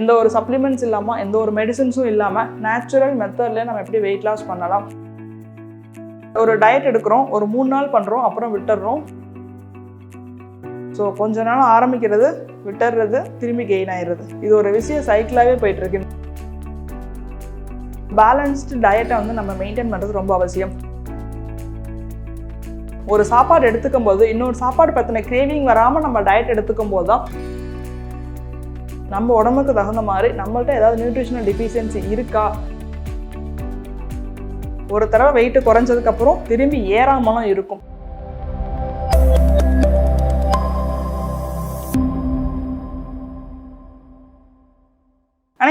எந்த ஒரு சப்ளிமெண்ட்ஸ் இல்லாமல் எந்த ஒரு மெடிசின்ஸும் இல்லாமல் நேச்சுரல் மெத்தடில் நம்ம எப்படி வெயிட் லாஸ் பண்ணலாம்? ஒரு டயட் எடுக்கிறோம் ஒரு மூணு நாள் பண்ணுறோம் அப்புறம் விட்டுடுறோம் ஸோ கொஞ்ச நாள் ஆரம்பிக்கிறது விட்டுறது திரும்பி கெயின் ஆயிடுறது. இது ஒரு விஷய சைக்கிளாகவே போயிட்டுருக்கு பேலன்ஸ்டு டயட்டை வந்து நம்ம மெயின்டைன் பண்ணுறது ரொம்ப அவசியம். ஒரு சாப்பாடு எடுத்துக்கும் போது இன்னொரு சாப்பாடு பற்றின கிரேவிங் வராமல் நம்ம டயட் எடுத்துக்கும் போது தான் நம்ம உடம்புக்கு தகுந்த மாதிரி நம்மள்ட்ட ஏதாவது நியூட்ரிஷனல் டிஃபிஷியன்சி இருக்கா? ஒரு தடவை வெயிட்டு குறைஞ்சதுக்கப்புறம் திரும்பி ஏறாமலாம் இருக்கும்.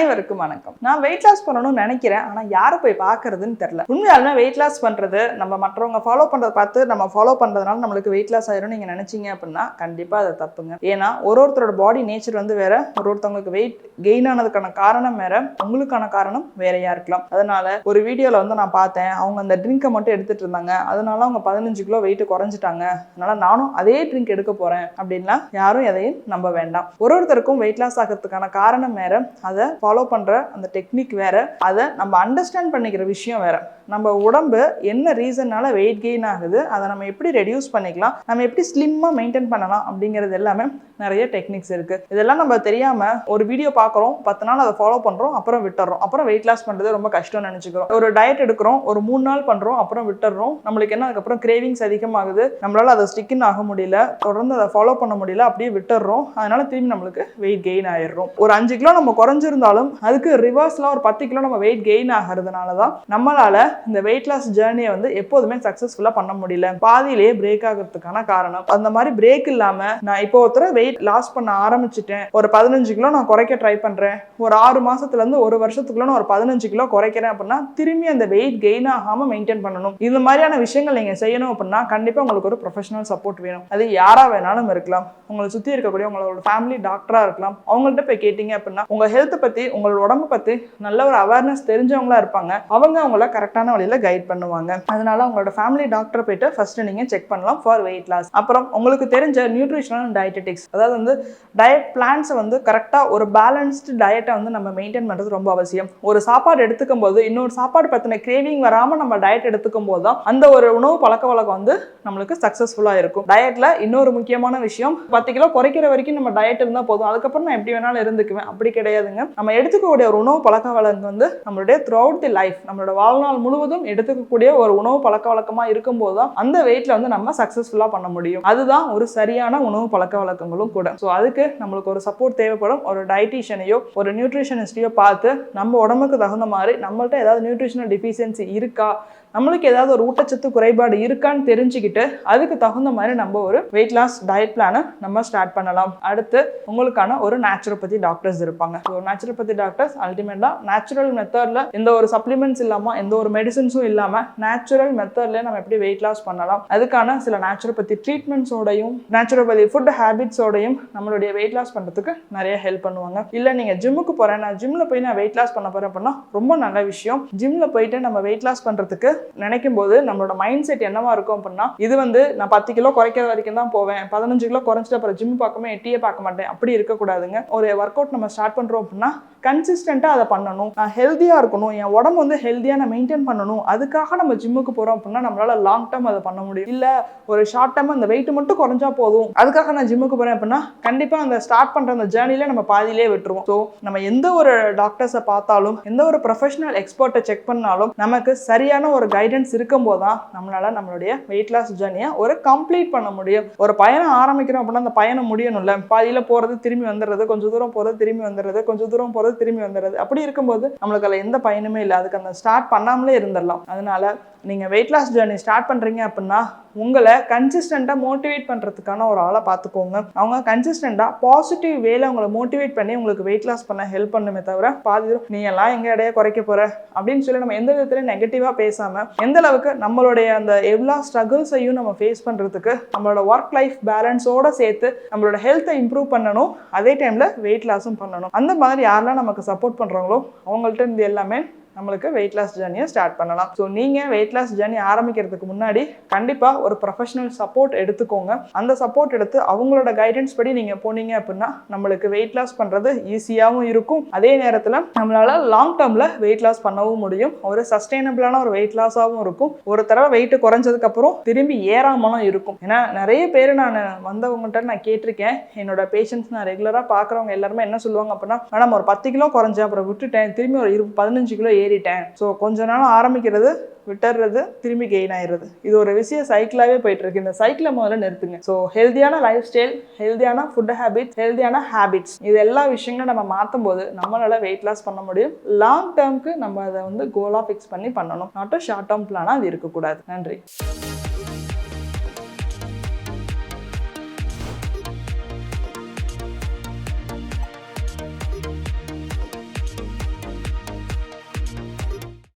அனைவருக்கும் வணக்கம். நான் வெயிட் லாஸ் பண்ணணும்னு நினைக்கிறேன் ஆனால் யாரை போய் பார்க்கறதுன்னு தெரில உண்மையாலுமே வெயிட் லாஸ் பண்ணுறது நம்ம மற்றவங்க ஃபாலோ பண்ணுறதை பார்த்து நம்ம ஃபாலோ பண்ணுறதுனால நம்மளுக்கு வெயிட் லாஸ் ஆயிரும் நீங்கள் நினைச்சீங்க அப்படின்னா கண்டிப்பாக அதை தப்புங்க. ஏன்னா ஒரு ஒருத்தரோட பாடி நேச்சர் வந்து வேற ஒரு ஒருத்தவங்களுக்கு வெயிட் கெயின் ஆனதுக்கான காரணம் வேற உங்களுக்கான காரணம் வேறையா இருக்கலாம். அதனால ஒரு வீடியோவில் வந்து நான் பார்த்தேன் அவங்க அந்த ட்ரிங்கை மட்டும் எடுத்துட்டு இருந்தாங்க. அதனால அவங்க பதினஞ்சு கிலோ வெயிட் குறைஞ்சிட்டாங்க. அதனால நானும் அதே ட்ரிங்க் எடுக்க போறேன் அப்படின்லாம் யாரும் எதையும் நம்ப வேண்டாம். ஒரு ஒருத்தருக்கும் வெயிட் லாஸ் ஆகிறதுக்கான காரணம் வேற அதை ஃபாலோ பண்ணுற அந்த டெக்னிக் வேறு. அதை நம்ம அண்டர்ஸ்டாண்ட் பண்ணிக்கிற விஷயம் வேறு. நம்ம உடம்பு என்ன ரீசன்னால வெயிட் கெயின் ஆகுது அதை நம்ம எப்படி ரெடியூஸ் பண்ணிக்கலாம் நம்ம எப்படி ஸ்லிம்மாக மெயின்டைன் பண்ணலாம் அப்படிங்கிறது எல்லாமே நிறைய டெக்னிக்ஸ் இருக்குது இதெல்லாம் நம்ம தெரியாமல் ஒரு வீடியோ பார்க்குறோம் பத்து நாள் அதை ஃபாலோ பண்ணுறோம் அப்புறம் விட்டுறோம். அப்புறம் வெயிட் லாஸ் பண்ணுறது ரொம்ப கஷ்டம்னு நினச்சிக்கிறோம். ஒரு டயட் எடுக்கிறோம் ஒரு மூணு நாள் பண்ணுறோம் அப்புறம் விட்டுறோம். நம்மளுக்கு என்ன அதுக்கப்புறம் கிரேவிங்ஸ் அதிகமாகுது. நம்மளால் அதை ஸ்டிக்கின் ஆக முடியல. தொடர்ந்து அதை ஃபாலோ பண்ண முடியல அப்படியே விட்டுறோம். அதனால திரும்பி நம்மளுக்கு வெயிட் கெயின் ஆயிடுறோம். ஒரு அஞ்சு கிலோ நம்ம குறைஞ்சிருந்தாலும் அதுக்கு ரிவர்ஸ்லாம் ஒரு பத்து கிலோ நம்ம வெயிட் கெயின் ஆகிறதுனால தான் நம்மளால இந்த வெயிட் லாஸ் ஜேர்னியை வந்து எப்போதுமே சக்ஸஸ்ஃபுல்லாக பண்ண முடியல. பாதியிலேயே பிரேக் ஆகிறதுக்கான காரணம். அந்த மாதிரி பிரேக் இல்லாம நான் இப்போ ஒருத்தர வெயிட் லாஸ் பண்ண ஆரம்பிச்சிட்டேன். ஒரு பதினஞ்சு கிலோ நான் குறைக்க ட்ரை பண்றேன். ஒரு ஆறு மாசத்துல இருந்து ஒரு வருஷத்துக்குள்ள நான் ஒரு பதினஞ்சு கிலோ குறைக்கிறேன் அப்படின்னா திரும்பி அந்த வெயிட் கெயின் ஆகாம மெயின்டைன் பண்ணணும். இந்த மாதிரியான விஷயங்கள் நீங்க செய்யணும் அப்படின்னா கண்டிப்பா உங்களுக்கு ஒரு ப்ரொஃபஷனல் சப்போர்ட் வேணும். அது யாரா வேணாலும் இருக்கலாம். உங்களை சுத்தி இருக்கக்கூடிய உங்களோட ஃபேமிலி டாக்டரா இருக்கலாம். அவங்கள்ட்ட போய் கேட்டீங்க அப்படின்னா உங்க ஹெல்த் பத்தி உங்களோட உடம்பு பத்தி நல்ல ஒரு அவேர்னஸ் தெரிஞ்சவங்களா இருப்பாங்க. அவங்க அவங்கள கரெக்டான வழியில கைட் பண்ணுவாங்க. அதனால உங்களோட ஃபேமிலி டாக்டர் போயிட்டு ஃபர்ஸ்ட் நீங்க செக் பண்ணலாம் ஃபார் வெயிட் லாஸ் அப்புறம் உங்களுக்கு தெரிஞ்ச நியூட்ரிஷனல் அண்ட் டயட்டெட்டிக்ஸ் அதாவது வந்து டயட் பிளான்ஸை வந்து கரெக்டாக ஒரு பேலன்ஸ்டு டயட்டை வந்து நம்ம மெயின்டைன் பண்ணுறது ரொம்ப அவசியம். ஒரு சாப்பாடு எடுத்துக்கும் போது இன்னொரு சாப்பாடு பற்றின கிரேவிங் வராமல் நம்ம டயட் எடுத்துக்கும் போது தான் அந்த ஒரு உணவு பழக்க வழக்கம் வந்து நம்மளுக்கு சக்ஸஸ்ஃபுல்லாக இருக்கும். டயட்ல இன்னொரு முக்கியமான விஷயம் பத்து கிலோ குறைக்கிற வரைக்கும் நம்ம டயட் இருந்தால் போதும். அதுக்கப்புறம் நான் எப்படி வேணாலும் இருந்துக்குவேன். அப்படி கிடையாதுங்க. நம்ம எடுத்துக்கக்கூடிய ஒரு உணவு பழக்க வழக்கம் வந்து நம்மளுடைய த்ரூ அவுட் தி லைஃப் நம்மளோட வாழ்நாள் முழுவதும் எடுத்துக்கக்கூடிய ஒரு உணவு பழக்க வழக்கமாக இருக்கும்போது தான் அந்த வெயிட்ல வந்து நம்ம சக்ஸஸ்ஃபுல்லாக பண்ண முடியும். அதுதான் ஒரு சரியான உணவு பழக்க வழக்கங்களும் கூட. ஸோ அதுக்கு நம்மளுக்கு ஒரு சப்போர்ட் தேவைப்படும். ஒரு டயட்டிஷியனையோ ஒரு நியூட்ரிஷனிஸ்டையோ பார்த்து நம்ம உடம்புக்கு தகுந்த மாதிரி நம்மள்ட்ட ஏதாவது நியூட்ரிஷனல் டிஃபிஷியன்சி இருக்கா? நம்மளுக்கு ஏதாவது ஒரு ஊட்டச்சத்து குறைபாடு இருக்கான்னு தெரிஞ்சுக்கிட்டு அதுக்கு தகுந்த மாதிரி நம்ம ஒரு வெயிட் லாஸ் டயட் பிளானை நம்ம ஸ்டார்ட் பண்ணலாம். அடுத்து உங்களுக்கான ஒரு நேச்சுரோபதி டாக்டர்ஸ் இருப்பாங்க. ஸோ நேச்சுரோபதி டாக்டர்ஸ் அல்டிமேட்டாக நேச்சுரல் மெத்தடில் எந்த ஒரு சப்ளிமெண்ட்ஸ் இல்லாமல் எந்த ஒரு மெடிசின்ஸும் இல்லாமல் நேச்சுரல் மெத்தடில் நம்ம எப்படி வெயிட் லாஸ் பண்ணலாம். அதுக்கான சில நேச்சுரோபதி ட்ரீட்மெண்ட்ஸோடையும் நேச்சுரோபதி ஃபுட் ஹேபிட்ஸோடையும் நம்மளுடைய வெயிட் லாஸ் பண்ணுறதுக்கு நிறைய ஹெல்ப் பண்ணுவாங்க. இல்லை நீங்கள் ஜிம்முக்கு போகிறேன் நான் ஜிம்மில் போய் நான் வெயிட் லாஸ் பண்ண போகிறேன் அப்படின்னா ரொம்ப நல்ல விஷயம். ஜிம்மில் போயிட்டு நம்ம வெயிட் லாஸ் பண்ணுறதுக்கு நினைக்கும் போது நம்மளோட மைண்ட் செட் என்னவா இருக்கும் அப்படின்னா இது வந்து நான் பத்து கிலோ குறைக்கிற வரைக்கும் தான் போவேன். பதினஞ்சு கிலோ குறைஞ்சிட்டு அப்புறம் ஜிம் பார்க்கவே எட்டியே பார்க்க மாட்டேன். அப்படி இருக்கக்கூடாதுங்க. ஒரு ஒர்க் அவுட் நம்ம ஸ்டார்ட் பண்ணுறோம் அப்படின்னா கன்சிஸ்டண்ட்டாக அதை பண்ணணும். நான் ஹெல்த்தியாக இருக்கணும். என் உடம்பு வந்து ஹெல்த்தியாக நான் மெயின்டைன் பண்ணணும். அதுக்காக நம்ம ஜிம்முக்கு போகிறோம் அப்படின்னா நம்மளால லாங் டேர்ம் அதை பண்ண முடியும். இல்லை ஒரு ஷார்ட் டைம் அந்த வெயிட் மட்டும் குறைஞ்சா போதும். அதுக்காக நான் ஜிம்முக்கு போகிறேன் அப்படின்னா கண்டிப்பாக அந்த ஸ்டார்ட் பண்ணுற அந்த ஜேர்னிலே நம்ம பாதியிலே விட்டுருவோம். ஸோ நம்ம எந்த ஒரு டாக்டர்ஸை பார்த்தாலும் எந்த ஒரு ப்ரொஃபஷனல் எக்ஸ்பர்ட்டை செக் பண்ணாலும் நமக்கு சரியான ஒரு கைடன்ஸ் இருக்கும்போது தான் நம்மளால நம்மளுடைய வெயிட் லாஸ் ஜேர்னியை ஒரு கம்ப்ளீட் பண்ண முடியும். ஒரு பயணம் ஆரம்பிக்கிறோம் அப்படின்னா அந்த பயணம் முடியணும்ல. பாதியில் போகிறது திரும்பி வந்துடுறது கொஞ்சம் தூரம் போகிறது திரும்பி வந்துடுறது கொஞ்சம் தூரம் போகிறது திரும்பி வந்துடுறது. அப்படி இருக்கும்போது நம்மளுக்கு அதில் எந்த பயனுமே இல்லை. அதுக்கு அந்த ஸ்டார்ட் பண்ணாமலே இருந்துடலாம். அதனால நீங்கள் வெயிட் லாஸ் ஜேர்னி ஸ்டார்ட் பண்ணுறீங்க அப்படின்னா உங்களை கன்சிஸ்டண்ட்டாக மோட்டிவேட் பண்ணுறதுக்கான ஒரு ஆளை பார்த்துக்கோங்க. அவங்க கன்சிஸ்டண்ட்டாக பாசிட்டிவ் வேல உங்களை மோட்டிவேட் பண்ணி உங்களுக்கு வெயிட் லாஸ் பண்ண ஹெல்ப் பண்ணுமே தவிர பாதி தூரம் நீ எல்லாம் எங்க இடையே குறைக்க போகிற அப்படின்னு சொல்லி நம்ம எந்த விதத்துலையும் நெகட்டிவாக பேசாமல் எந்த அளவுக்கு நம்மளுடைய அந்த எல்லா ஸ்ட்ரகிள்ஸையும் நம்ம ஃபேஸ் பண்ணுறதுக்கு நம்மளோட ஒர்க் லைஃப் பேலன்ஸோட சேர்த்து நம்மளோட ஹெல்த்தை இம்ப்ரூவ் பண்ணணும். அதே டைமில் வெயிட் லாஸும் பண்ணணும். அந்த மாதிரி யாரெல்லாம் நமக்கு சப்போர்ட் பண்ணுறாங்களோ அவங்கள்ட்ட இருந்து எல்லாமே நம்மளுக்கு வெயிட் லாஸ் ஜேர்னியை ஸ்டார்ட் பண்ணலாம். ஸோ நீங்கள் வெயிட் லாஸ் ஜேர்னி ஆரம்பிக்கிறதுக்கு முன்னாடி கண்டிப்பாக ஒரு ப்ரொஃபஷனல் சப்போர்ட் எடுத்துக்கோங்க. அந்த சப்போர்ட் எடுத்து அவங்களோட கைடன்ஸ் படி நீங்கள் போனீங்க அப்படின்னா நம்மளுக்கு வெயிட் லாஸ் பண்ணுறது ஈஸியாகவும் இருக்கும். அதே நேரத்தில் நம்மளால் லாங் டேர்மில் வெயிட் லாஸ் பண்ணவும் முடியும். ஒரு சஸ்டைனபிளான ஒரு வெயிட் லாஸாகவும் இருக்கும். ஒரு தடவை வெயிட் குறைஞ்சதுக்கப்புறம் திரும்பி ஏறாமலும் இருக்கும். ஏன்னா நிறைய பேர் நான் வந்தவங்ககிட்ட நான் கேட்டிருக்கேன். என்னோட பேஷண்ட்ஸ் நான் ரெகுலராக பார்க்குறவங்க எல்லாருமே என்ன சொல்லுவாங்க அப்படின்னா மேடம் ஒரு பத்து கிலோ குறைஞ்சேன் அப்புறம் விட்டுட்டேன். திரும்பி ஒரு இரு பதினஞ்சு கிலோ ஏறிட்டேன். ஸோ கொஞ்ச நாள் ஆரம்பிக்கிறது விட்டுறது திரும்பி கெயின் ஆயிடுறது. இது ஒரு விஷயம் சைக்கிளாகவே போயிட்டு இருக்கு இந்த சைக்கிளை முதல்ல நிறுத்துங்க. ஸோ ஹெல்தியான லைஃப் ஸ்டைல் ஹெல்தியான ஃபுட் ஹேபிட்ஸ் ஹெல்தியான ஹேபிட்ஸ் இது எல்லா விஷயங்களும் நம்ம மாற்றும் போது நம்மளால வெயிட் லாஸ் பண்ண முடியும். லாங் டேர்ம்க்கு நம்ம அதை வந்து கோலாக ஃபிக்ஸ் பண்ணி பண்ணணும். நாட்டும் ஷார்ட் டேர்ம் பிளானாக அது இருக்கக்கூடாது. நன்றி.